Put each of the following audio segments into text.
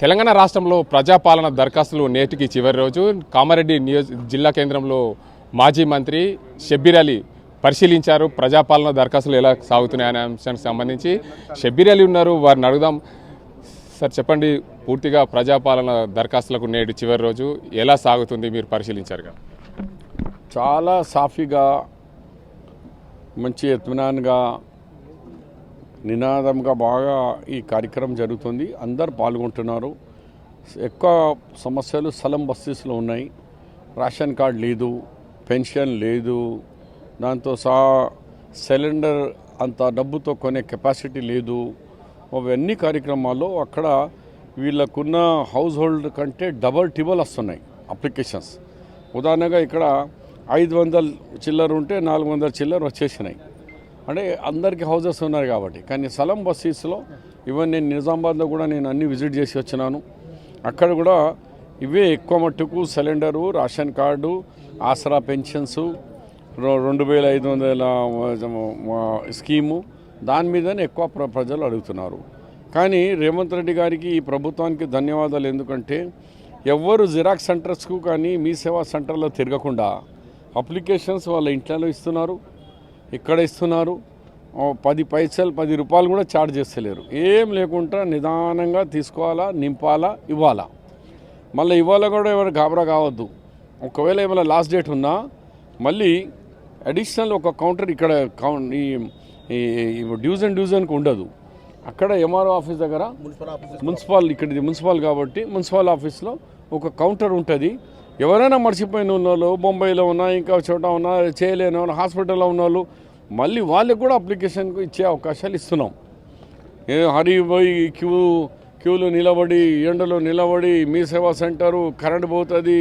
తెలంగాణ రాష్ట్రంలో ప్రజాపాలన దరఖాస్తులు నేటికి చివరి రోజు. కామారెడ్డి నియోజ జిల్లా కేంద్రంలో మాజీ మంత్రి షబ్బీర్ అలీ పరిశీలించారు. ప్రజాపాలన దరఖాస్తులు ఎలా సాగుతున్నాయనే అంశానికి సంబంధించి షబ్బీర్ అలీ ఉన్నారు. వారిని అడుగుదాం. సార్ చెప్పండి పూర్తిగా ప్రజాపాలన దరఖాస్తులకు నేటి చివరి రోజు ఎలా సాగుతుంది మీరు పరిశీలించారు కదా చాలా సాఫీగా మంచి ఎత్తునాన్గా నినాదంగా బాగా ఈ కార్యక్రమం జరుగుతుంది. అందరు పాల్గొంటున్నారు. ఎక్కువ సమస్యలు స్థలం బస్తీస్లో ఉన్నాయి. రేషన్ కార్డ్ లేదు పెన్షన్ లేదు. దాంతో సహా సిలిండర్ అంత డబ్బుతో కొనే కెపాసిటీ లేదు. అవన్నీ కార్యక్రమాల్లో అక్కడ వీళ్ళకున్న హౌస్ హోల్డ్ కంటే డబల్ టిబల్ వస్తున్నాయి అప్లికేషన్స్. ఉదాహరణగా ఇక్కడ ఐదు వందల చిల్లర ఉంటే నాలుగు వందల చిల్లర వచ్చేసినాయి. అంటే అందరికీ హౌజెస్ ఉన్నాయి కాబట్టి. కానీ స్థలం బస్సీస్లో ఈవెన్ నేను నిజామాబాద్లో కూడా నేను అన్ని విజిట్ చేసి వచ్చినాను. అక్కడ కూడా ఇవే ఎక్కువ మట్టుకు cylinder ration card Aasara pensions రెండు వేల ఐదు వందల స్కీము. దాని మీదనే ఎక్కువ ప్ర- ప్రజలు అడుగుతున్నారు. కానీ రేవంత్ రెడ్డి గారికి ఈ ప్రభుత్వానికి ధన్యవాదాలు. ఎందుకంటే ఎవ్వరు జిరాక్స్ సెంటర్స్కు కానీ మీ సేవా సెంటర్లో తిరగకుండా అప్లికేషన్స్ వాళ్ళ ఇంట్లో ఇస్తున్నారు. ఇక్కడ ఇస్తున్నారు. పది పైసలు పది రూపాయలు కూడా ఛార్జ్ చేస్తలేరు. ఏం లేకుండా నిదానంగా తీసుకోవాలా నింపాలా ఇవ్వాలా? మళ్ళీ ఇవాళ కూడా ఎవరు గాబరా కావద్దు. ఒకవేళ ఏమైనా లాస్ట్ డేట్ ఉన్నా మళ్ళీ అడిషనల్ ఒక కౌంటర్ ఇక్కడ కౌన్ ఈ డివిజన్ డివిజన్కి ఉండదు. అక్కడ ఎంఆర్ఓ ఆఫీస్ దగ్గర మున్సిపల్ ఇక్కడ మున్సిపల్ కాబట్టి మున్సిపల్ ఆఫీస్లో ఒక కౌంటర్ ఉంటుంది. ఎవరైనా మర్చిపోయిన ఉన్నోళ్ళు బొంబాయిలో ఉన్నా ఇంకా చోట ఉన్నా చేయలేని వాళ్ళు హాస్పిటల్లో ఉన్న వాళ్ళు మళ్ళీ వాళ్ళకి కూడా అప్లికేషన్కు ఇచ్చే అవకాశాలు ఇస్తున్నాం. హరిపోయి క్యూ క్యూలో నిలబడి ఎండలో నిలబడి మీ సేవా సెంటరు కరెంట్ పోతుంది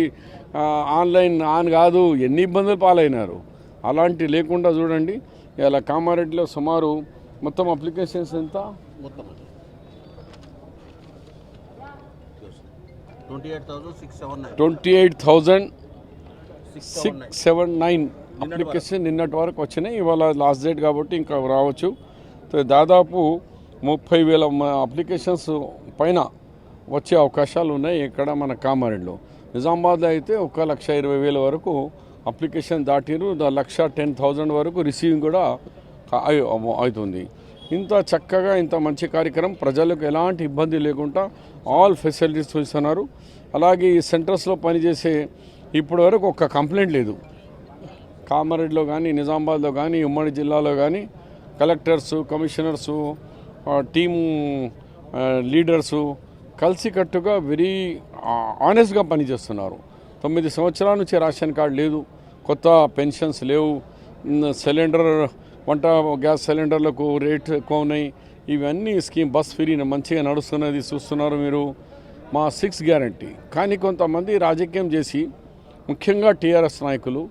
ఆన్లైన్ ఆన్ కాదు ఎన్ని ఇబ్బందులు పాలైనారు? అలాంటి లేకుండా చూడండి. ఇలా కామారెడ్డిలో సుమారు మొత్తం అప్లికేషన్స్ ఎంత? మొత్తం twenty eight thousand six seven nine twenty eight thousand six seven nine application నిన్నటి వరకు. వచ్చినాయి. ఇవాళ లాస్ట్ డేట్ కాబట్టి ఇంకా రావచ్చు. దాదాపు ముప్పై వేల అప్లికేషన్స్ పైన వచ్చే అవకాశాలు ఉన్నాయి ఇక్కడ మన కామారెడ్డిలో. నిజామాబాద్లో అయితే ఒక లక్ష ఇరవై వేల వరకు అప్లికేషన్ దాటిరు. లక్ష టెన్ థౌజండ్ వరకు రిసీవింగ్ కూడా అవుతుంది. ఇంత చక్కగా ఇంత మంచి కార్యక్రమం ప్రజలకు ఎలాంటి ఇబ్బంది లేకుండా ఆల్ ఫెసిలిటీస్ చూస్తున్నారు. అలాగే ఈ సెంటర్స్లో పనిచేసే ఇప్పటి వరకు ఒక్క కంప్లైంట్ లేదు. కామారెడ్డిలో కానీ నిజామాబాద్లో కానీ ఉమ్మడి జిల్లాలో కానీ కలెక్టర్సు కమిషనర్సు ఆ, టీము లీడర్సు కలిసికట్టుగా వెరీ ఆనెస్ట్గా పనిచేస్తున్నారు. తొమ్మిది సంవత్సరాల నుంచి రేషన్ కార్డు లేదు కొత్త పెన్షన్స్ లేవు సిలిండర్ వంట గ్యాస్ సిలిండర్లకు రేట్ ఎక్కువ ఉన్నాయి. ఇవన్నీ స్కీమ్ బస్ ఫ్రీ మంచిగా నడుస్తున్నది చూస్తున్నారు మీరు. మా సిక్స్ గ్యారంటీ. కానీ కొంతమంది రాజకీయం చేసి ముఖ్యంగా టీఆర్ఎస్ నాయకులు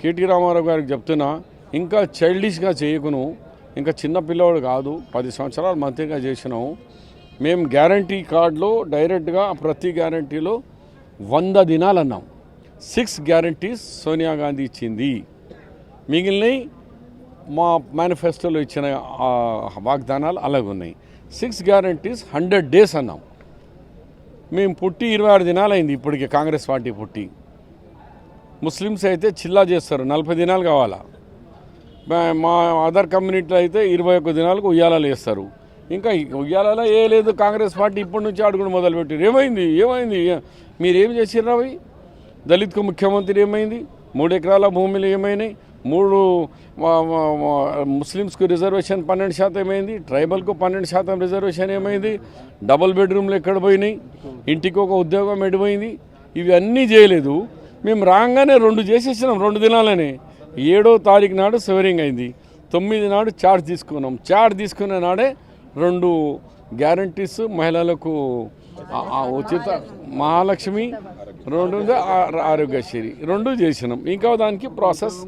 కేటీ రామారావు గారికి చెప్తున్నా ఇంకా చైల్డిష్గా చేయకును. ఇంకా చిన్న పిల్లవాడు కాదు పది సంవత్సరాలు మంత్రిగా చేసినాము మేము గ్యారంటీ కార్డులో డైరెక్ట్గా ప్రతి గ్యారంటీలో వంద దినాలు అన్నాం సిక్స్ గ్యారంటీస్ సోనియా గాంధీ ఇచ్చింది. మిగిలినవి మా మేనిఫెస్టోలో ఇచ్చిన వాగ్దానాలు వాగ్దానాలు అలాగున్నాయి. సిక్స్ గ్యారంటీస్ హండ్రెడ్ డేస్ అన్నాం. మేము పుట్టి ఇరవై ఆరు దినాలు అయింది ఇప్పటికి కాంగ్రెస్ పార్టీ పుట్టి. ముస్లిమ్స్ అయితే చిల్లా చేస్తారు నలభై దినాలు కావాలా. మా- మా అదర్ కమ్యూనిటీలో అయితే ఇరవై ఒక్క దినాలకు ఉయ్యాలలు వేస్తారు. ఇంకా ఉయ్యాలలో ఏ లేదు కాంగ్రెస్ పార్టీ ఇప్పటి నుంచి అడుగుడు మొదలుపెట్టారు. ఏమైంది ఏమైంది? మీరేం చేసిర్రు అవి దళిత్కు ముఖ్యమంత్రి ఏమైంది? మూడు ఎకరాల భూములు ఏమైనాయి? మూడు ముస్లిమ్స్కు రిజర్వేషన్ పన్నెండు శాతం ఏమైంది ట్రైబల్కు పన్నెండు శాతం రిజర్వేషన్ ఏమైంది డబుల్ బెడ్రూమ్లు ఎక్కడ పోయినాయి ఇంటికి ఒక ఉద్యోగం ఎడిపోయింది ఇవి అన్నీ చేయలేదు. మేము రాగానే రెండు చేసేసినాం రెండు దినాలనే. ఏడో తారీఖు నాడు సెవరింగ్ అయింది. తొమ్మిది నాడు చార్జ్ తీసుకున్నాం. చార్జ్ తీసుకునే నాడే రెండు గ్యారంటీస్ మహిళలకు ఉచిత మహాలక్ష్మి రెండు ఆరోగ్యశ్రీ రెండు చేసినాం. ఇంకా దానికి ప్రాసెస్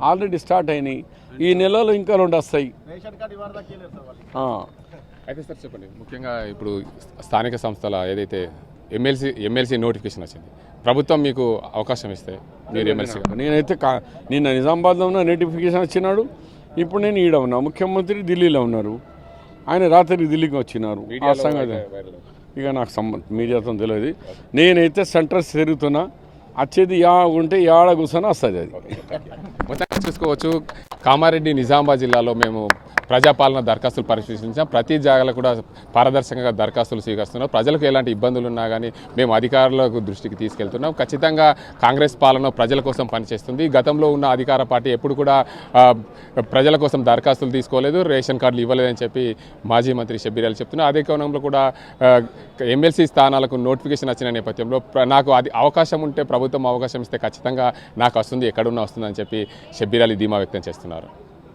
ఆల్రెడీ స్టార్ట్ అయినాయి. ఈ నెలలో ఇంకా రెండు వస్తాయి. రేషన్ కార్డు ఇవ్వదా కేలేదు సార్ వాళ్ళు ఆ. అయితే సార్ చెప్పండి ముఖ్యంగా ఇప్పుడు స్థానిక సంస్థల ఏదైతే ఎమ్మెల్సీ ఎమ్మెల్సీ నోటిఫికేషన్ వచ్చింది ప్రభుత్వం మీకు అవకాశం ఇస్తే మీరు ఎమ్మెల్సీ నేనైతే కా నిన్న నిజామాబాద్లో ఉన్న నోటిఫికేషన్ వచ్చినాడు. ఇప్పుడు నేను ఈడ ఉన్నా. ముఖ్యమంత్రి ఢిల్లీలో ఉన్నారు. ఆయన రాత్రి ఢిల్లీకి వచ్చినారు. ఆ సంగతి. ఇక నాకు సంబంధం మీడియాతో తెలియదు. నేనైతే సెంటర్స్ తిరుగుతున్నా వచ్చేది యా ఉంటే యాడ కూర్చొని వస్తుంది అది. మొత్తంగా చూసుకోవచ్చు. కామారెడ్డి నిజామాబాద్ జిల్లాలో మేము ప్రజాపాలన దరఖాస్తులు పరిశీలించాం. ప్రతి జాగాలో కూడా పారదర్శకంగా దరఖాస్తులు స్వీకరిస్తున్నాం. ప్రజలకు ఎలాంటి ఇబ్బందులు ఉన్నా కానీ మేము అధికారులకు దృష్టికి తీసుకెళ్తున్నాం. ఖచ్చితంగా కాంగ్రెస్ పాలన ప్రజల కోసం పనిచేస్తుంది. గతంలో ఉన్న అధికార పార్టీ ఎప్పుడు కూడా ప్రజల కోసం దరఖాస్తులు తీసుకోలేదు. రేషన్ కార్డులు ఇవ్వలేదని చెప్పి మాజీ మంత్రి షబ్బీర్ అలీ చెప్తున్నారు. అదే కోణంలో కూడా ఎమ్మెల్సీ స్థానాలకు నోటిఫికేషన్ వచ్చిన నేపథ్యంలో నాకు అది అవకాశం ఉంటే ప్రభుత్వం అవకాశం ఇస్తే ఖచ్చితంగా నాకు వస్తుంది ఎక్కడున్నా వస్తుందని చెప్పి షబ్బీర్ అలీ ధీమా వ్యక్తం చేస్తున్నారు.